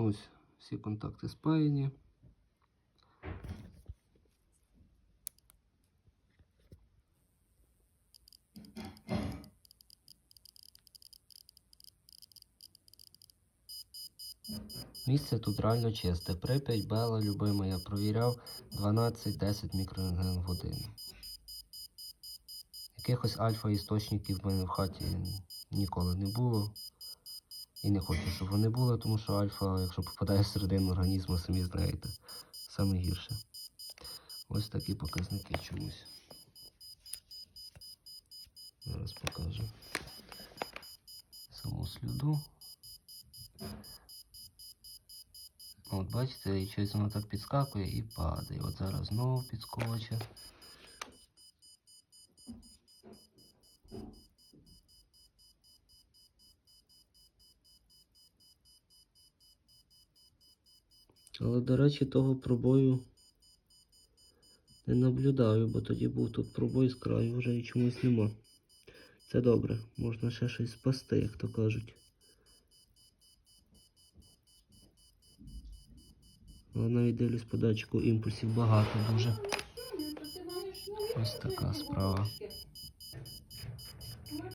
Ось всі контакти спаяні. Місце тут реально чисте. Прип'ять, Бела, любима, я провіряв 12-10 мікрорентген в годину. Якихось альфа-істочників в мене в хаті ніколи не було. І не хочу, щоб вони були, тому що альфа, якщо попадає всередину організму, самі знаєте, саме гірше. Ось такі показники чомусь. Зараз покажу саму сліду. От бачите, і щось воно так підскакує і падає. От зараз знову підскоче. Але, до речі, того пробою не наблюдаю, бо тоді був тут пробой з краю вже і чомусь нема. Це добре, можна ще щось спасти, як то кажуть. Але навіть дивлюсь по датчику імпульсів багато дуже. Ось така справа.